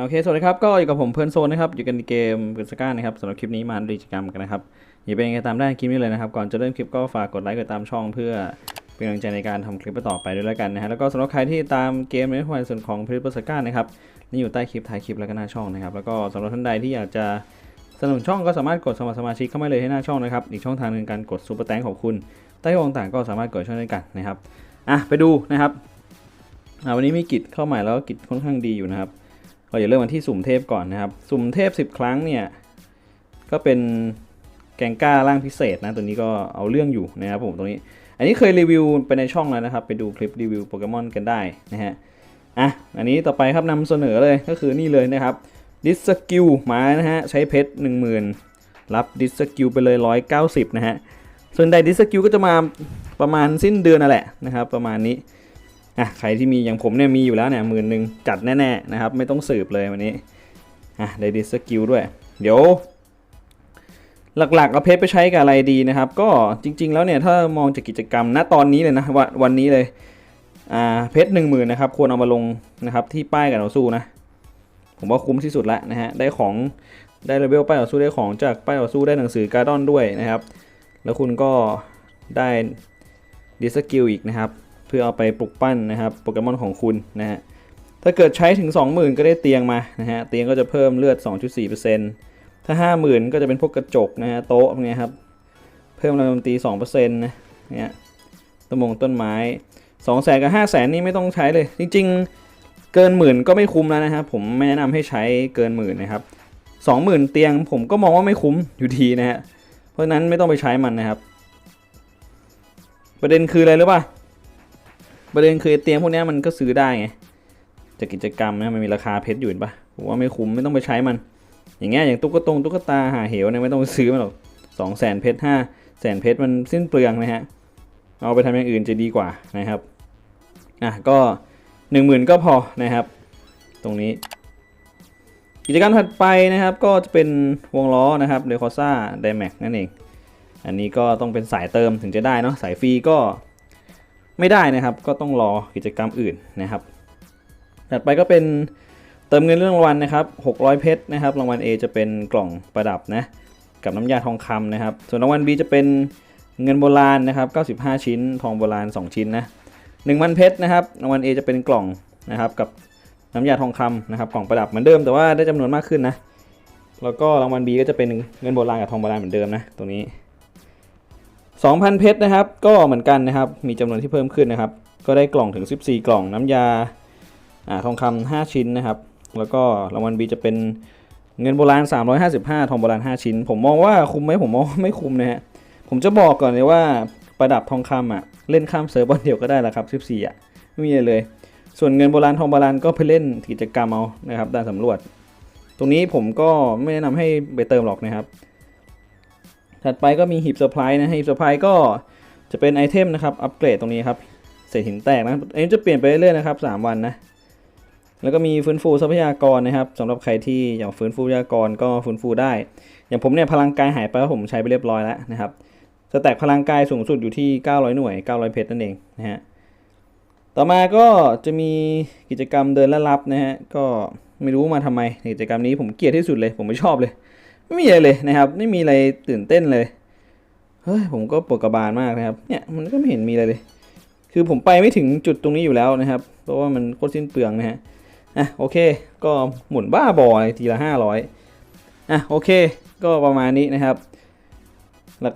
โอเค สวัสดีครับ ก็อยู่กับผมเพื่อนโซนนะครับ อยู่กันในเกมเกมสก้านะครับสำหรับคลิปนี้มาดูกิจกรรมกันนะครับอย่าเป็นยังไงตามได้คลิปนี้เลยนะครับ ก่อนจะเริ่มคลิปก็ฝากกดไลค์กดตามช่องเพื่อเป็นกำลังใจในการทำคลิปต่อไปด้วยแล้วกันนะฮะ แล้วก็สำหรับใครที่ตามเกมในหัวส่วนของเพ r ริปสก้านะครับ นี่อยู่ใต้คลิปท้ายคลิปแล้วก็หน้าช่องนะครับ แล้วก็สำหรับท่านใดที่อยากจะสนับสนุนช่องก็สามารถกดสมัครสมาชิกเข้ามาเลยให้หน้าช่องนะครับ อีกช่องทางหนึ่งการกดซูเปอร์แตงของคุณ ใต้วงต่างก็สามารถกดช่วยได้กันนะครับ อะ ไปดูนะครับอะวันนี้มีกิจเข้าใหม่แล้วกิจค่อนข้างดีอยู่นะครับ เราอย่าเริ่มกันที่สุ่มเทพก่อนนะครับ สุ่มเทพ 10 ครั้งเนี่ย ก็เป็นแกงก้าร่างพิเศษนะตัวนี้ก็เอาเรื่องอยู่นะครับผมตรงนี้ อันนี้เคยรีวิวไปในช่องแล้วนะครับ ไปดูคลิปรีวิวโปเกมอนกันได้นะฮะอะอันนี้ต่อไปครับนำเสนอเลยก็คือนี่เลยนะครับดิสกิลมานะฮะใช้เพชร10,000 รับดิสกิลไปเลย 190 นะฮะส่วนใดดิสกิลก็จะมาประมาณสิ้นเดือนนั่นแหละนะครับประมาณนี้ อะใครที่มีอย่างผมเนี่ยมีอยู่แล้วเนี่ยหมื่นหนึ่งจัดแน่ๆนะครับ ไม่ต้องสืบเลยวันนี้อะได้ดิสกิลด้วย เดี๋ยว หลักๆเอาเพชรไปใช้กับอะไรดีนะครับ ก็จริง ๆ แล้วเนี่ยถ้ามองจากกิจกรรมณตอนนี้เลยนะวันวันนี้เลยอ่าเพชรหนึ่งหมื่นนะครับควรเอามาลงนะครับที่ป้ายกับเราสู้นะผมว่าคุ้มที่สุดละนะฮะได้ของได้เลเวลป้ายต่อสู้ได้ของจากป้ายต่อสู้ได้หนังสือการ์ดอนด้วยนะครับ แล้วคุณก็ได้ดิสกิลอีกนะครับ เพื่อเอาไปปลุกปั้นนะครับโปเกมอนของคุณนะฮะถ้าเกิดใช้ถึง 20,000 ก็ได้เตียงมานะฮะเตียงก็จะเพิ่มเลือด 2.4%ถ้า 50,000 ก็จะเป็นพวกกระจกนะฮะโต๊ะเนี้ยครับเพิ่มแรงโจมตี2%นะเนี่ยต้นมงต้นไม้ 200,000 กับ 500,000 นี่ไม่ต้องใช้เลย จริง ๆ เกินหมื่นก็ไม่คุ้มแล้วนะครับผมไม่แนะนำให้ใช้เกินหมื่นนะครับ20,000 เตียงผมก็มองว่าไม่คุ้มอยู่ดีนะฮะเพราะนั้นไม่ต้องไปใช้มันนะครับ ประเด็นคืออะไรหรู้ป่ะ ประเด็นคือเตียงพวกนี้มันก็ซื้อได้ไงจากกิจกรรมนะมันมีราคาเพชรอยู่เห็นปะผมว่าไม่คุ้มไม่ต้องไปใช้มัน อย่างเงี้ยอย่างตุ๊กตงตุ๊กตาหาเหวเนี่ยไม่ต้องไปซื้อมันหรอกสองแสนเพชรห้าแสนเพชรมันสิ้นเปลืองนะฮะเอาไปทำอย่างอื่นจะดีกว่านะครับอะก็หนึ่งหมื่นก็พอนะครับ ตรงนี้ กิจกรรมถัดไปนะครับ ก็จะเป็นวงล้อนะครับเดคอซ่าไดแม็กนั่นเอง อันนี้ก็ต้องเป็นสายเติมถึงจะได้เนาะสายฟรีก็ ไม่ได้นะครับ ก็ต้องรอกิจกรรมอื่นนะครับถัดไปก็เป็นเติมเงินเรื่องรางวัลนะครับ 600 เพชรนะครับ รางวัล A จะเป็นกล่องประดับนะ กับน้ำยาทองคำนะครับ ส่วนรางวัล B จะเป็นเงินโบราณนะครับ 95 ชิ้น ทองโบราณ 2 ชิ้นนะ1,000เพชรนะครับ รางวัล A จะเป็นกล่องนะครับกับน้ำยาทองคำนะครับ กล่องประดับเหมือนเดิมแต่ว่าได้จำนวนมากขึ้นนะ แล้วก็รางวัล B ก็จะเป็นเงินโบราณกับทองโบราณเหมือนเดิมนะ ตรงนี้ 2,000 เพชรนะครับ ก็เหมือนกันนะครับ มีจำนวนที่เพิ่มขึ้นนะครับ ก็ได้กล่องถึง 14 กล่องน้ำยาอทองคำ5ชิ้นนะครับ แล้วก็รางวัล B จะเป็นเงินโบราณ 355 ทองโบราณ 5 ชิ้น ผมมองว่าคุ้มไหมผมมองไม่คุ้มนะฮะ ผมจะบอกก่อนเลยว่าประดับทองคำอะ เล่นข้ามเซิร์ฟบอลเดียวก็ได้ละครับ 14 อะ ไม่มีอะไรเลย ส่วนเงินโบราณทองโบราณก็ไปเล่นกิจกรรมเอานะครับด้านสำรวจ ตรงนี้ผมก็ไม่แนะนำให้ไปเติมหรอกนะครับ ถัดไปก็มีหีบเซอร์ไพรส์นะหีบเซอร์ไพรส์ก็จะเป็นไอเทมนะครับ อัปเกรดตรงนี้ครับ เศษหินแตกนะอันนี้จะเปลี่ยนไปเรื่อยๆนะครับ 3 วันนะ แล้วก็มีฟื้นฟูทรัพยากรนะครับสำหรับใครที่อยากฟื้นฟูทรัพยากรก็ฟื้นฟูได้ อย่างผมเนี่ยพลังกายหายไปแล้วผมใช้ไปเรียบร้อยแล้วนะครับสแต็กพลังกายสูงสุดอยู่ที่ 900 หน่วย 900 เพชรนั่นเองนะฮะ ต่อมาก็จะมีกิจกรรมเดินและรับนะฮะ ก็ไม่รู้มาทำไม กิจกรรมนี้ผมเกลียดที่สุดเลย ผมไม่ชอบเลย ไม่มีอะไรเลยนะครับ ไม่มีอะไรตื่นเต้นเลยเฮ้ยผมก็ปวดกระบาลมากนะครับ เนี่ยมันก็ไม่เห็นมีอะไรเลย คือผมไปไม่ถึงจุดตรงนี้อยู่แล้วนะครับ เพราะว่ามันโคตรสิ้นเปลืองนะฮะอะโอเค ก็หมุนบ้าบอเลยทีละห้าร้อยอะโอเค ก็ประมาณนี้นะครับ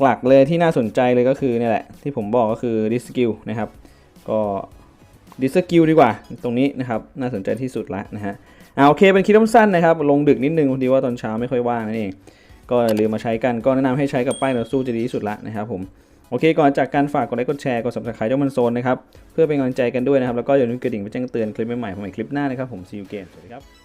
หลักๆเลยที่น่าสนใจเลยก็คือเนี่ยแหละ ที่ผมบอกก็คือดิสกิลนะครับ ก็ดิสกิลดีกว่าตรงนี้นะครับ น่าสนใจที่สุดละนะฮะ อ่าโอเคเป็นคลิปสั้นๆนะครับลงดึกนิดนึงพอดีว่าตอนเช้าไม่ค่อยว่างนั่นเองก็ลืมมาใช้กันก็แนะนำให้ใช้กับป้ายเราสู้จะดีที่สุดละนะครับผมโอเคก่อนจากการฝากกดไลค์กดแชร์กดสมัครขายเจ้ามันโซนนะครับเพื่อเป็นกำลังใจกันด้วยนะครับแล้วก็อย่าลืมกระดิ่งไปแจ้งเตือนคลิปใหม่ๆผมใหม่คลิปหน้านะครับผมซีอูเกนสวัสดีครับ